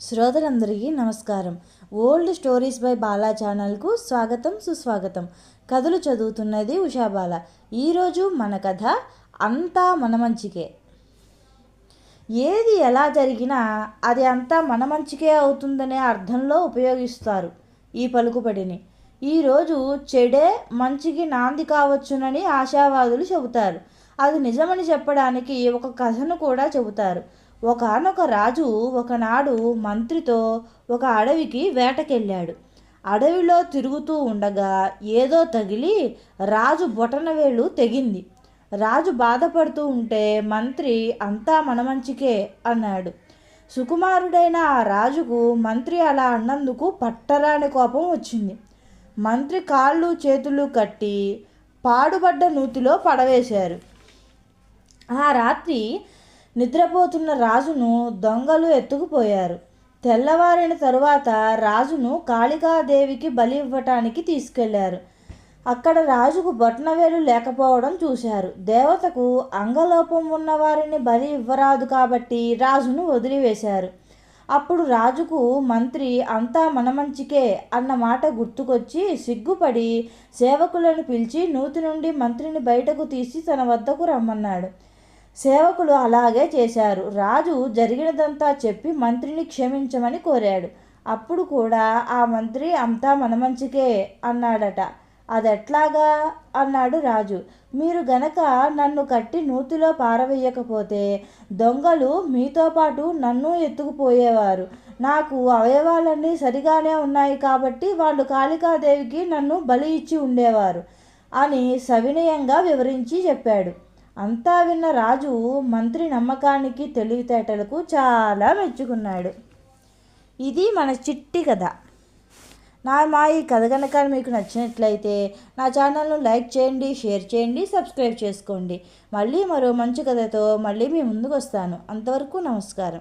శ్రోతలందరికీ నమస్కారం. Old stories by Bala ఛానల్కు స్వాగతం సుస్వాగతం. కథలు చదువుతున్నది ఉషాబాల. ఈరోజు మన కథ అంతా మన మంచికే. ఏది ఎలా జరిగినా అది అంతా మన మంచికే అవుతుందనే అర్థంలో ఉపయోగిస్తారు ఈ పలుకుబడిని. ఈరోజు చెడే మంచికి నాంది కావచ్చునని ఆశావాదులు చెబుతారు. అది నిజమని చెప్పడానికి ఒక కథను కూడా చెబుతారు. ఒకనొక రాజు ఒకనాడు మంత్రితో ఒక అడవికి వేటకెళ్ళాడు. అడవిలో తిరుగుతూ ఉండగా ఏదో తగిలి రాజు బొటనవేలు తెగింది. రాజు బాధపడుతూ ఉంటే మంత్రి అంతా మన మంచికే అన్నాడు. సుకుమారుడైన ఆ రాజుకు మంత్రి అలా అన్నందుకు పట్టరాని కోపం వచ్చింది. మంత్రి కాళ్ళు చేతులు కట్టి పాడుబడ్డ నూతిలో పడవేశారు. ఆ రాత్రి నిద్రపోతున్న రాజును దొంగలు ఎత్తుకుపోయారు. తెల్లవారిన తరువాత రాజును కాళికాదేవికి బలి ఇవ్వటానికి తీసుకెళ్ళారు. అక్కడ రాజుకు బొట్నవేలు లేకపోవడం చూశారు. దేవతకు అంగలోపం ఉన్న వారిని బలి ఇవ్వరాదు కాబట్టి రాజును వదిలివేశారు. అప్పుడు రాజుకు మంత్రి అంతా మన మంచికే అన్న మాట గుర్తుకొచ్చి సిగ్గుపడి సేవకులను పిలిచి నూతి నుండి మంత్రిని బయటకు తీసి తన వద్దకు రమ్మన్నాడు. సేవకులు అలాగే చేశారు. రాజు జరిగినదంతా చెప్పి మంత్రిని క్షమించమని కోరాడు. అప్పుడు కూడా ఆ మంత్రి అంతా మన మంచికే అన్నాడట. అదెట్లాగా అన్నాడు రాజు. మీరు గనక నన్ను కట్టి నూతిలో పారవేయకపోతే దొంగలు మీతో పాటు నన్ను ఎత్తుకుపోయేవారు. నాకు అవయవాలన్నీ సరిగానే ఉన్నాయి కాబట్టి వాళ్ళు కాళికాదేవికి నన్ను బలి ఇచ్చి ఉండేవారు అని సవినయంగా వివరించి చెప్పాడు. అంతా విన్న రాజు మంత్రి నమ్మకానికి తెలివితేటలకు చాలా మెచ్చుకున్నాడు. ఇది మన చిట్టి కథ. నా మా ఈ కథ కనుక మీకు నచ్చినట్లయితే నా ఛానల్ను లైక్ చేయండి షేర్ చేయండి సబ్స్క్రైబ్ చేసుకోండి. మళ్ళీ మరో మంచి కథతో మళ్ళీ మీ ముందుకు వస్తాను. అంతవరకు నమస్కారం.